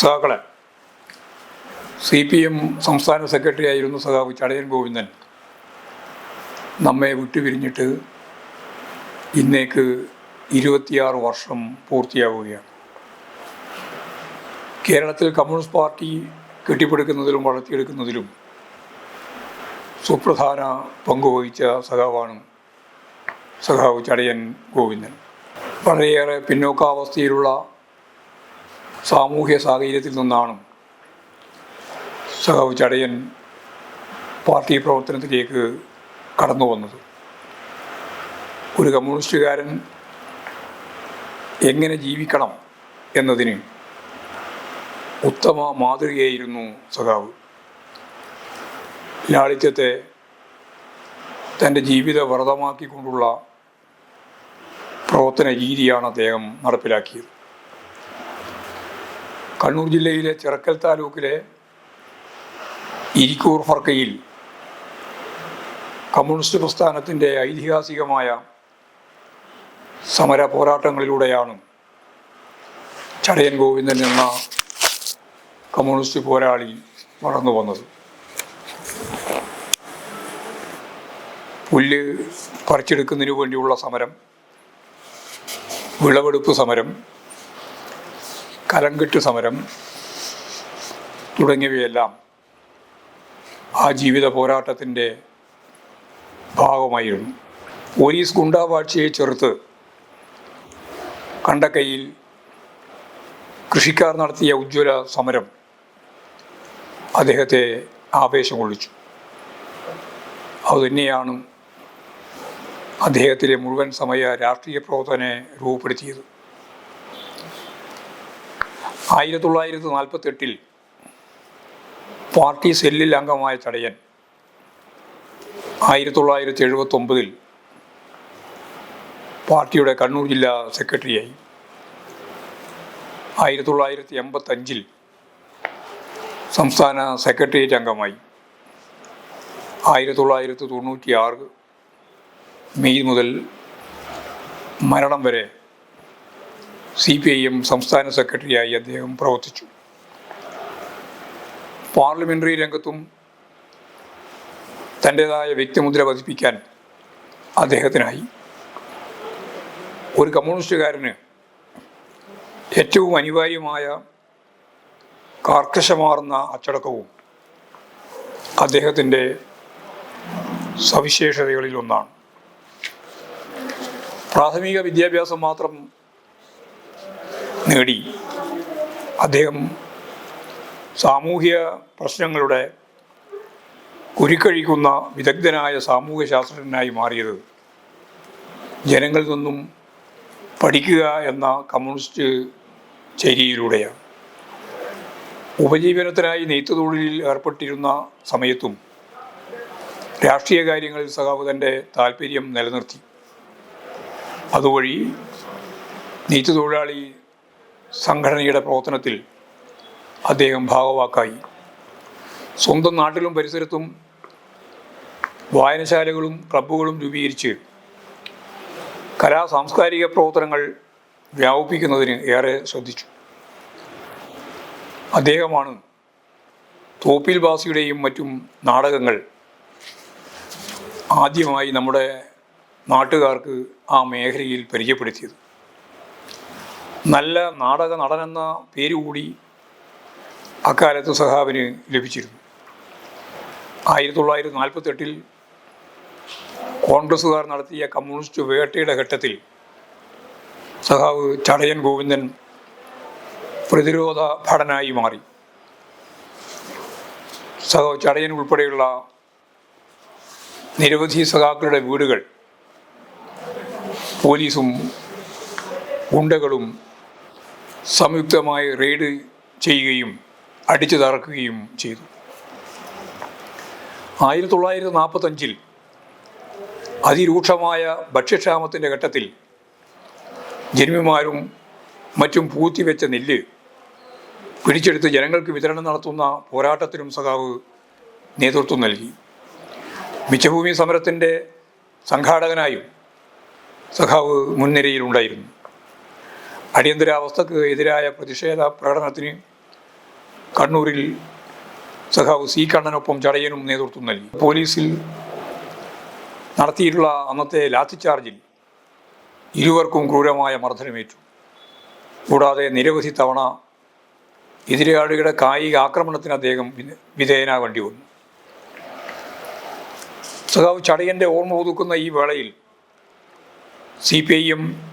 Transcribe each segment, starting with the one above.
സഹാക്കളെ C P M സംസ്ഥാന secretary ആയിരുന്നു സഖാവ് ചടയൻ ഗോവിന്ദൻ നമ്മെ വിട്ടുപിരിഞ്ഞിട്ട് ഇന്നേക്ക് ഇരുപത്തിയാറ് വർഷം പൂർത്തിയാവുകയാണ്. കേരളത്തിൽ കമ്മ്യൂണിസ്റ്റ് പാർട്ടി കെട്ടിപ്പടുക്കുന്നതിലും വളർത്തിയെടുക്കുന്നതിലും സുപ്രധാന പങ്കുവഹിച്ച സഖാവാണ് സഖാവ് ചടയൻ ഗോവിന്ദൻ. വളരെയേറെ പിന്നോക്കാവസ്ഥയിലുള്ള സാമൂഹ്യ സാഹചര്യത്തിൽ നിന്നാണ് സഖാവ് ചടയൻ പാർട്ടി പ്രവർത്തനത്തിലേക്ക് കടന്നു വന്നത്. ഒരു കമ്മ്യൂണിസ്റ്റുകാരൻ എങ്ങനെ ജീവിക്കണം എന്നതിന് ഉത്തമ മാതൃകയായിരുന്നു സഖാവ്. ലാളിത്യത്തെ തന്റെ ജീവിത വ്രതമാക്കിക്കൊണ്ടുള്ള പ്രവർത്തന രീതിയാണ് അദ്ദേഹം നടപ്പിലാക്കിയത്. കണ്ണൂർ ജില്ലയിലെ ചിറക്കൽ താലൂക്കിലെ ഇരിക്കൂർ ഫർക്കയിൽ കമ്മ്യൂണിസ്റ്റ് പ്രസ്ഥാനത്തിന്റെ ഐതിഹാസികമായ സമര പോരാട്ടങ്ങളിലൂടെയാണ് ചടയൻ ഗോവിന്ദൻ എന്ന കമ്മ്യൂണിസ്റ്റ് പോരാളി വളർന്നു വന്നത്. പുല്ല് പറിച്ചെടുക്കുന്നതിന് വേണ്ടിയുള്ള സമരം വിളവെടുപ്പ് സമരം കലങ്കെട്ട് സമരം തുടങ്ങിയവയെല്ലാം ആ ജീവിത പോരാട്ടത്തിന്റെ ഭാഗമായിരുന്നു. പോലീസ് ഗുണ്ടാവാഴ്ചയെ ചെറുത്ത് കണ്ടക്കയിൽ കൃഷിക്കാർ നടത്തിയ ഉജ്ജ്വല സമരം അദ്ദേഹത്തെ ആവേശം കൊള്ളിച്ചു അതുതന്നെയാണ് അദ്ദേഹത്തിലെ മുഴുവൻ സമയ രാഷ്ട്രീയ പ്രവർത്തനെ രൂപപ്പെടുത്തിയത്. ആയിരത്തി തൊള്ളായിരത്തി നാൽപ്പത്തി എട്ടിൽ പാർട്ടി സെല്ലിൽ അംഗമായ ചടയൻ ആയിരത്തി തൊള്ളായിരത്തി എഴുപത്തി ഒമ്പതിൽ പാർട്ടിയുടെ കണ്ണൂർ ജില്ലാ സെക്രട്ടറിയായി. ആയിരത്തി തൊള്ളായിരത്തി എൺപത്തഞ്ചിൽ സംസ്ഥാന സെക്രട്ടേറിയറ്റ് അംഗമായി. ആയിരത്തി തൊള്ളായിരത്തി തൊണ്ണൂറ്റി ആറ് മെയ് മുതൽ മരണം വരെ സി പി ഐ എം സംസ്ഥാന സെക്രട്ടറിയായി അദ്ദേഹം പ്രവർത്തിച്ചു. പാർലമെന്ററി രംഗത്തും തന്റേതായ വ്യക്തിമുദ്ര പതിപ്പിക്കാൻ അദ്ദേഹത്തിനായി ഒരു കമ്മ്യൂണിസ്റ്റുകാരന് ഏറ്റവും അനിവാര്യമായ കാർക്കശമാർന്ന അച്ചടക്കവും അദ്ദേഹത്തിന്റെ സവിശേഷതകളിലൊന്നാണ് പ്രാഥമിക വിദ്യാഭ്യാസം മാത്രം നേടി. അദ്ദേഹം സാമൂഹ്യ പ്രശ്നങ്ങളുടെ കുരുക്കഴിക്കുന്ന വിദഗ്ധനായ സാമൂഹ്യ ശാസ്ത്രജ്ഞനായി മാറിയത്. ജനങ്ങളിൽ നിന്നും പഠിക്കുക എന്ന കമ്മ്യൂണിസ്റ്റ് ചേരിയിലൂടെയാണ്. ഉപജീവനത്തിനായി നെയ്ത്തുതൊഴിലിൽ ഏർപ്പെട്ടിരുന്ന സമയത്തും രാഷ്ട്രീയ കാര്യങ്ങളിൽ സഖാവ് തന്റെ താല്പര്യം നിലനിർത്തി. അതുവഴി നെയ്ത്ത് തൊഴിലാളി സംഘടനയുടെ പ്രവർത്തനത്തിൽ അദ്ദേഹം ഭാഗവാക്കായി. സ്വന്തം നാട്ടിലും പരിസരത്തും വായനശാലകളും ക്ലബ്ബുകളും രൂപീകരിച്ച് കലാ സാംസ്കാരിക പ്രവർത്തനങ്ങൾ വ്യാപിപ്പിക്കുന്നതിന് ഏറെ ശ്രദ്ധിച്ചു. അദ്ദേഹമാണ് തോപ്പിൽ ബാസിയുടെയും മറ്റും നാടകങ്ങൾ ആദ്യമായി നമ്മുടെ നാട്ടുകാർക്ക് ആ മേഖലയിൽ പരിചയപ്പെടുത്തിയത്. നല്ല നാടക നടനെന്ന പേരുകൂടി അക്കാലത്ത് സഹാബിന് ലഭിച്ചിരുന്നു. ആയിരത്തി തൊള്ളായിരത്തി നാൽപ്പത്തെട്ടിൽ കോൺഗ്രസ്സുകാർ നടത്തിയ കമ്മ്യൂണിസ്റ്റ് വേട്ടയുടെ ഘട്ടത്തിൽ സഹാവ് ചടയൻ ഗോവിന്ദൻ പ്രതിരോധ ഭടനായി മാറി. സഹാവ് ചടയൻ ഉൾപ്പെടെയുള്ള നിരവധി സഖാക്കളുടെ വീടുകൾ പോലീസും ഗുണ്ടകളും സംയുക്തമായി റെയ്ഡ് ചെയ്യുകയും അടിച്ചു തറക്കുകയും ചെയ്തു. ആയിരത്തി തൊള്ളായിരത്തി നാൽപ്പത്തഞ്ചിൽ അതിരൂക്ഷമായ ഭക്ഷ്യക്ഷാമത്തിന്റെ ഘട്ടത്തിൽ ജന്മിമാരും മറ്റും പൂത്തിവെച്ച നെല്ല് പിടിച്ചെടുത്ത് ജനങ്ങൾക്ക് വിതരണം നടത്തുന്ന പോരാട്ടത്തിനും സഖാവ് നേതൃത്വം നൽകി. മിച്ചഭൂമി സമരത്തിന്റെ സംഘാടകനായും സഖാവ് മുൻനിരയിലുണ്ടായിരുന്നു. അടിയന്തരാവസ്ഥക്ക് എതിരായ പ്രതിഷേധ പ്രകടനത്തിന് കണ്ണൂരിൽ സഖാവ് സി കണ്ണനൊപ്പം ചടയനും നേതൃത്വം നൽകി. പോലീസിൽ നടത്തിയിട്ടുള്ള അന്നത്തെ ലാത്തിച്ചാർജിൽ ഇരുവർക്കും ക്രൂരമായ മർദ്ദനമേറ്റു. കൂടാതെ നിരവധി തവണ എതിരാളികളുടെ കായിക ആക്രമണത്തിന് അദ്ദേഹം വിധ- വിധേയനാകേണ്ടി വന്നു. സഖാവ് ചടയന്റെ ഓർമ്മ പുതുക്കുന്ന ഈ വേളയിൽ സി പി ഐ എം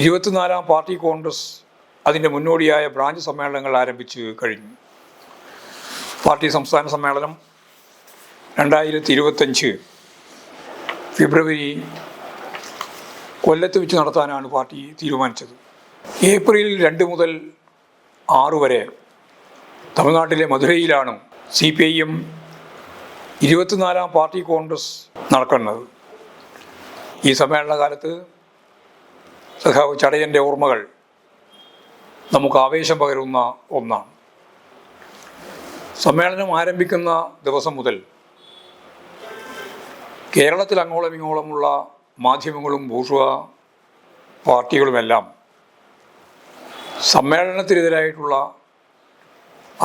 ഇരുപത്തിനാലാം പാർട്ടി കോൺഗ്രസ് അതിന്റെ മുന്നോടിയായ ബ്രാഞ്ച് സമ്മേളനങ്ങൾ ആരംഭിച്ച് കഴിഞ്ഞു. പാർട്ടി സംസ്ഥാന സമ്മേളനം രണ്ടായിരത്തി ഇരുപത്തഞ്ച് ഫെബ്രുവരി കൊല്ലത്ത് വെച്ച് നടത്താനാണ് പാർട്ടി തീരുമാനിച്ചത്. ഏപ്രിൽ രണ്ട് മുതൽ ആറ് വരെ തമിഴ്നാട്ടിലെ മധുരയിലാണ് സി പി ഐ എം ഇരുപത്തിനാലാം പാർട്ടി കോൺഗ്രസ് നടക്കുന്നത്. ഈ സമ്മേളന കാലത്ത് സഖാവ് ചടയന്റെ ഓർമ്മകൾ നമുക്ക് ആവേശം പകരുന്ന ഒന്നാണ്. സമ്മേളനം ആരംഭിക്കുന്ന ദിവസം മുതൽ കേരളത്തിൽ അങ്ങോളം ഇങ്ങോളമുള്ള മാധ്യമങ്ങളും ഭൂഷുവ പാർട്ടികളുമെല്ലാം സമ്മേളനത്തിനെതിരായിട്ടുള്ള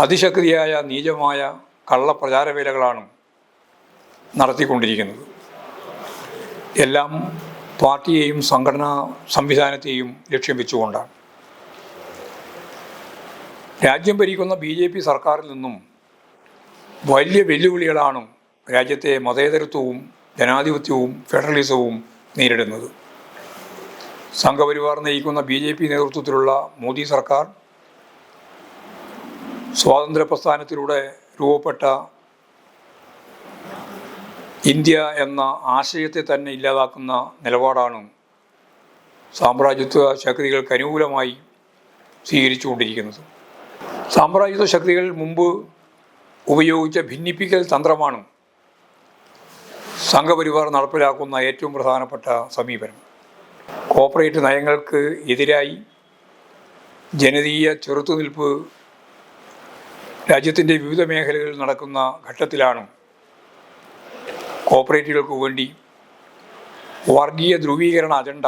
അതിശക്തിയായ നീചമായ കള്ളപ്രചാരവേലകളാണ് നടത്തിക്കൊണ്ടിരിക്കുന്നത്. എല്ലാം പാർട്ടിയെയും സംഘടനാ സംവിധാനത്തെയും ലക്ഷ്യം വെച്ചുകൊണ്ടാണ്. രാജ്യം ഭരിക്കുന്ന ബി ജെ പി സർക്കാരിൽ നിന്നും വലിയ വെല്ലുവിളികളാണ് രാജ്യത്തെ മതേതരത്വവും ജനാധിപത്യവും ഫെഡറലിസവും നേരിടുന്നത്. സംഘപരിവാർ നയിക്കുന്ന ബി ജെ പി നേതൃത്വത്തിലുള്ള മോദി സർക്കാർ സ്വാതന്ത്ര്യ പ്രസ്ഥാനത്തിലൂടെ രൂപപ്പെട്ട ഇന്ത്യ എന്ന ആശയത്തെ തന്നെ ഇല്ലാതാക്കുന്ന നിലപാടാണ് സാമ്രാജ്യത്വ ശക്തികൾക്ക് അനുകൂലമായി സ്വീകരിച്ചുകൊണ്ടിരിക്കുന്നത്. സാമ്രാജ്യത്വ ശക്തികൾ മുമ്പ് ഉപയോഗിച്ച ഭിന്നിപ്പിക്കൽ തന്ത്രമാണ് സംഘപരിവാർ നടപ്പിലാക്കുന്ന ഏറ്റവും പ്രധാനപ്പെട്ട സമീപനം. കോപ്പറേറ്റ് നയങ്ങൾക്ക് എതിരായി ജനതീയ ചെറുത്തുനിൽപ്പ് രാജ്യത്തിന്റെ വിവിധ മേഖലകളിൽ നടക്കുന്ന ഘട്ടത്തിലാണ് കോർപ്പറേറ്റുകൾക്ക് വേണ്ടി വർഗീയ ധ്രുവീകരണ അജണ്ട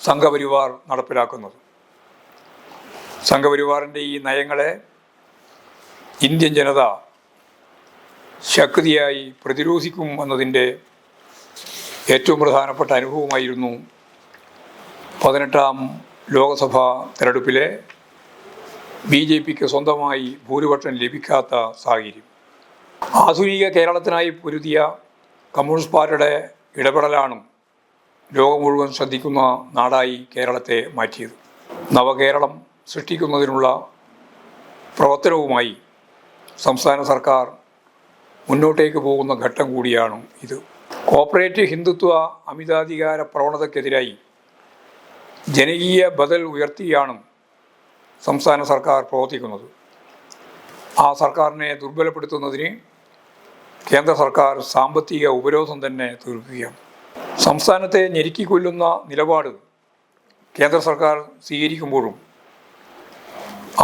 സംഘപരിവാർ നടപ്പിലാക്കുന്നത്. സംഘപരിവാറിന്റെ ഈ നയങ്ങളെ ഇന്ത്യൻ ജനത ശക്തിയായി പ്രതിരോധിക്കും എന്നതിന്റെ ഏറ്റവും പ്രധാനപ്പെട്ട അനുഭവമായിരുന്നു പതിനെട്ടാം ലോക്സഭാ തെരഞ്ഞെടുപ്പിലെ ബി ജെ പിക്ക് സ്വന്തമായി ഭൂരിപക്ഷം ലഭിക്കാത്ത സാഹചര്യം. ആധുനിക കേരളത്തിനായി പൊരുതിയ കമ്മ്യൂണിസ്റ്റ് പാർട്ടിയുടെ ഇടപെടലാണ് ലോകം മുഴുവൻ ശ്രദ്ധിക്കുന്ന നാടായി കേരളത്തെ മാറ്റിയത്. നവകേരളം സൃഷ്ടിക്കുന്നതിനുള്ള പ്രവർത്തനവുമായി സംസ്ഥാന സർക്കാർ മുന്നോട്ടേക്ക് പോകുന്ന ഘട്ടം കൂടിയാണ് ഇത്. കോപ്പറേറ്റ് ഹിന്ദുത്വ അമിതാധികാര പ്രവണതയ്ക്കെതിരായി ജനകീയ ബദൽ ഉയർത്തിയാണ് സംസ്ഥാന സർക്കാർ പ്രവർത്തിക്കുന്നത്. ആ സർക്കാരിനെ ദുർബലപ്പെടുത്തുന്നതിന് കേന്ദ്ര സർക്കാർ സാമ്പത്തിക ഉപരോധം തന്നെ തീർക്കുകയാണ്. സംസ്ഥാനത്തെ ഞെരുക്കിക്കൊല്ലുന്ന നിലപാട് കേന്ദ്ര സർക്കാർ സ്വീകരിക്കുമ്പോഴും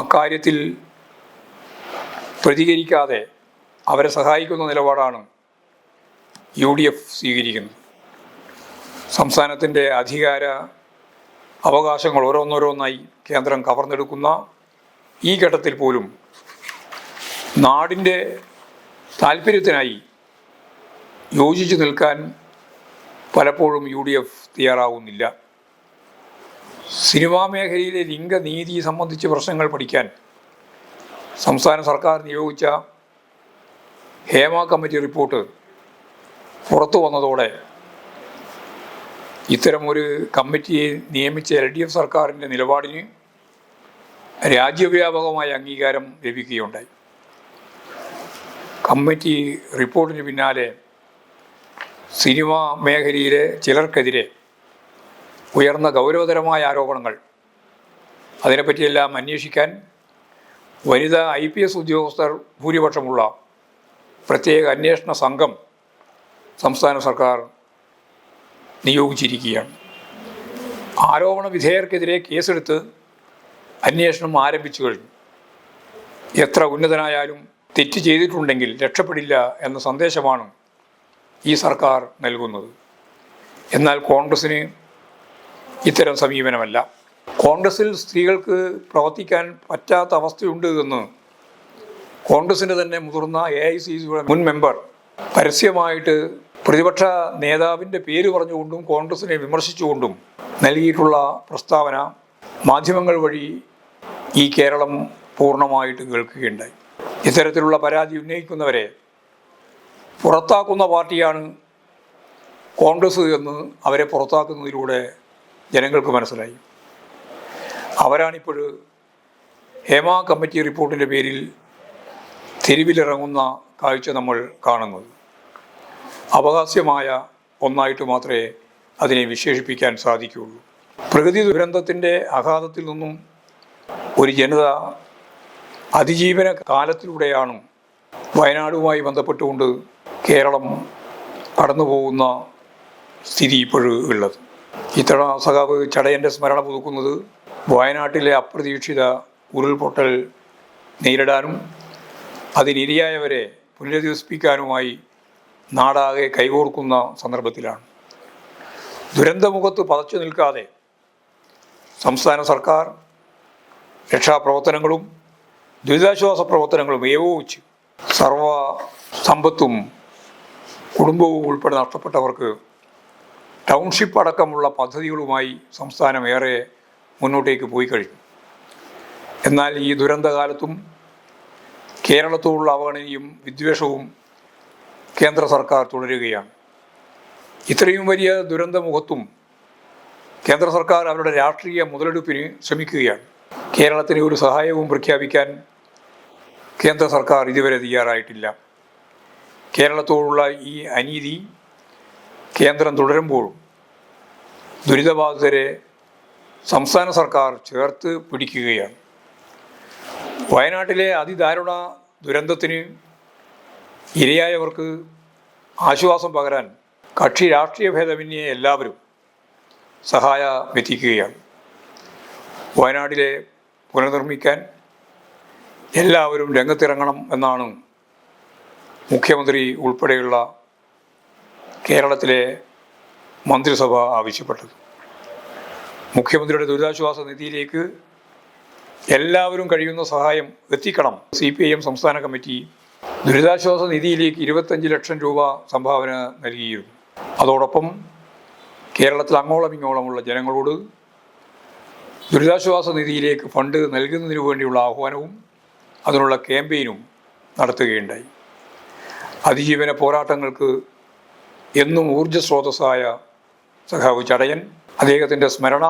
അക്കാര്യത്തിൽ പ്രതികരിക്കാതെ അവരെ സഹായിക്കുന്ന നിലപാടാണ് യു ഡി എഫ് സ്വീകരിക്കുന്നത്. സംസ്ഥാനത്തിന്റെ അധികാര അവകാശങ്ങൾ ഓരോന്നോരോന്നായി കേന്ദ്രം കവർന്നെടുക്കുന്ന ഈ ഘട്ടത്തിൽ പോലും നാടിന്റെ താല്പര്യത്തിനായി യോജിച്ചു നിൽക്കാൻ പലപ്പോഴും യു ഡി എഫ് തയ്യാറാവുന്നില്ല. സിനിമാ മേഖലയിലെ ലിംഗനീതി സംബന്ധിച്ച് പ്രശ്നങ്ങൾ പഠിക്കാൻ സംസ്ഥാന സർക്കാർ നിയോഗിച്ച ഹേമ കമ്മിറ്റി റിപ്പോർട്ട് പുറത്തു വന്നതോടെ ഇത്തരം ഒരു കമ്മിറ്റിയെ നിയമിച്ച എൽ ഡി എഫ് സർക്കാരിന്റെ നിലപാടിന് രാജ്യവ്യാപകമായ അംഗീകാരം ലഭിക്കുകയുണ്ടായി. കമ്മിറ്റി റിപ്പോർട്ടിന് പിന്നാലെ സിനിമാ മേഖലയിലെ ചിലർക്കെതിരെ ഉയർന്ന ഗൗരവതരമായ ആരോപണങ്ങൾ. അതിനെപ്പറ്റിയെല്ലാം അന്വേഷിക്കാൻ വനിതാ ഐ പി എസ് ഉദ്യോഗസ്ഥർ ഭൂരിപക്ഷമുള്ള പ്രത്യേക അന്വേഷണ സംഘം സംസ്ഥാന സർക്കാർ നിയോഗിച്ചിരിക്കുകയാണ്. ആരോപണ വിധേയർക്കെതിരെ കേസെടുത്ത് അന്വേഷണം ആരംഭിച്ചു കഴിഞ്ഞു. എത്ര ഉന്നതനായാലും തെറ്റ് ചെയ്തിട്ടുണ്ടെങ്കിൽ രക്ഷപ്പെടില്ല എന്ന സന്ദേശമാണ് ഈ സർക്കാർ നൽകുന്നത്. എന്നാൽ കോൺഗ്രസ്സിന് ഇത്തരം സമീപനമല്ല. കോൺഗ്രസ്സിൽ സ്ത്രീകൾക്ക് പ്രവർത്തിക്കാൻ പറ്റാത്ത അവസ്ഥയുണ്ട് എന്ന് കോൺഗ്രസിന്റെ തന്നെ മുതിർന്ന എ ഐ സി സിയുടെ മുൻ മെമ്പർ പരസ്യമായിട്ട് പ്രതിപക്ഷ നേതാവിന്റെ പേര് പറഞ്ഞുകൊണ്ടും കോൺഗ്രസിനെ വിമർശിച്ചുകൊണ്ടും നൽകിയിട്ടുള്ള പ്രസ്താവന മാധ്യമങ്ങൾ വഴി ഈ കേരളം പൂർണമായിട്ട് കേൾക്കുകയുണ്ടായി. ഇത്തരത്തിലുള്ള പരാതി ഉന്നയിക്കുന്നവരെ പുറത്താക്കുന്ന പാർട്ടിയാണ് കോൺഗ്രസ് എന്ന് അവരെ പുറത്താക്കുന്നതിലൂടെ ജനങ്ങൾക്ക് മനസ്സിലായി. അവരാണിപ്പോൾ ഹേമ കമ്മിറ്റി റിപ്പോർട്ടിന്റെ പേരിൽ തെരുവിലിറങ്ങുന്ന കാഴ്ച നമ്മൾ കാണുന്നത്. അപഹാസ്യമായ ഒന്നായിട്ട് മാത്രമേ അതിനെ വിശേഷിപ്പിക്കാൻ സാധിക്കുകയുള്ളൂ. പ്രകൃതി ദുരന്തത്തിന്റെ ആഘാതത്തിൽ നിന്നും ഒരു ജനത അതിജീവന കാലത്തിലൂടെയാണ് വയനാടുമായി ബന്ധപ്പെട്ടുകൊണ്ട് കേരളം കടന്നു പോകുന്ന സ്ഥിതി ഇപ്പോഴും ഉള്ളത്. ഇത്തവണ സഖാവ് ചടയന്റെ സ്മരണ പുതുക്കുന്നത് വയനാട്ടിലെ അപ്രതീക്ഷിത ഉരുൾപൊട്ടൽ നേരിടാനും അതിനിരയായവരെ പുനരധിവസിപ്പിക്കാനുമായി നാടാകെ കൈകോർക്കുന്ന സന്ദർഭത്തിലാണ്. ദുരന്തമുഖത്ത് പതച്ചു നിൽക്കാതെ സംസ്ഥാന സർക്കാർ രക്ഷാപ്രവർത്തനങ്ങളും ദുരിതാശ്വാസ പ്രവർത്തനങ്ങളും ഏകോപിച്ച് സർവ സമ്പത്തും കുടുംബവും ഉൾപ്പെടെ നഷ്ടപ്പെട്ടവർക്ക് ടൗൺഷിപ്പ് അടക്കമുള്ള പദ്ധതികളുമായി സംസ്ഥാനം ഏറെ മുന്നോട്ടേക്ക് പോയി കഴിഞ്ഞു. എന്നാൽ ഈ ദുരന്തകാലത്തും കേരളത്തോടുള്ള അവഗണനയും വിദ്വേഷവും കേന്ദ്ര സർക്കാർ തുടരുകയാണ്. ഇത്രയും വലിയ ദുരന്തമുഖത്തും കേന്ദ്ര സർക്കാർ അവരുടെ രാഷ്ട്രീയ മുതലെടുപ്പിന് ശ്രമിക്കുകയാണ്. കേരളത്തിന് ഒരു സഹായവും പ്രഖ്യാപിക്കാൻ കേന്ദ്ര സർക്കാർ ഇതുവരെ തയ്യാറായിട്ടില്ല. കേരളത്തോടുള്ള ഈ അനീതി കേന്ദ്രം തുടരുമ്പോഴും ദുരിതബാധിതരെ സംസ്ഥാന സർക്കാർ ചേർത്ത് പിടിക്കുകയാണ്. വയനാട്ടിലെ അതിദാരുണ ദുരന്തത്തിന് ഇരയായവർക്ക് ആശ്വാസം പകരാൻ കക്ഷി രാഷ്ട്രീയ ഭേദമന്യേ എല്ലാവരും സഹായമെത്തിക്കുകയാണ് വയനാട്ടിലെ പുനർനിർമ്മിക്കാൻ എല്ലാവരും രംഗത്തിറങ്ങണം എന്നാണ് മുഖ്യമന്ത്രി ഉൾപ്പെടെയുള്ള കേരളത്തിലെ മന്ത്രിസഭ ആവശ്യപ്പെട്ടത്. മുഖ്യമന്ത്രിയുടെ ദുരിതാശ്വാസ നിധിയിലേക്ക് എല്ലാവരും കഴിയുന്ന സഹായം എത്തിക്കണം. സി പി ഐ എം സംസ്ഥാന കമ്മിറ്റി ദുരിതാശ്വാസ നിധിയിലേക്ക് ഇരുപത്തഞ്ച് ലക്ഷം രൂപ സംഭാവന നൽകിയിരുന്നു. അതോടൊപ്പം കേരളത്തിൽ അങ്ങോളം ഇങ്ങോളമുള്ള ജനങ്ങളോട് ദുരിതാശ്വാസ നിധിയിലേക്ക് ഫണ്ട് നൽകുന്നതിന് വേണ്ടിയുള്ള ആഹ്വാനവും അതിനുള്ള ക്യാമ്പയിനും നടത്തുകയുണ്ടായി. അതിജീവന പോരാട്ടങ്ങൾക്ക് എന്നും ഊർജസ്രോതസ്സായ സഖാവ് ചടയൻ അദ്ദേഹത്തിന്റെ സ്മരണ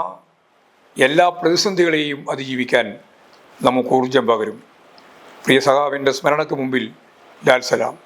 എല്ലാ പ്രതിസന്ധികളെയും അതിജീവിക്കാൻ നമുക്ക് ഊർജം പകരും. പ്രിയ സഖാവിന്റെ സ്മരണയ്ക്ക് മുമ്പിൽ ലാൽ സലാം.